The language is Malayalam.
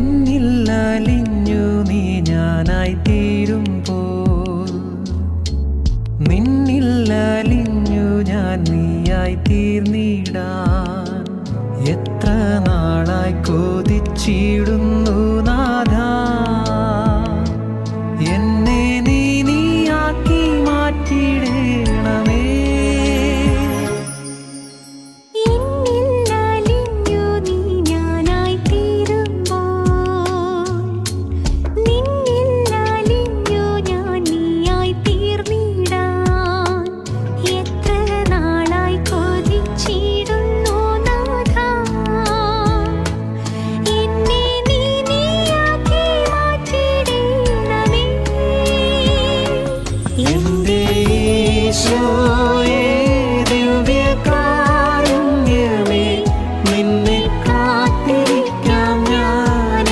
എന്നില്ലലിഞ്ഞു നീ ഞാനായി തീരുമ്പോൾ. നിന്നില്ലലിഞ്ഞു ഞാൻ നീയായി തീർന്നിടാൻ. എത്ര നാളായി കൊതിച്ചിടുന്നു എന്തേ ഈശോ.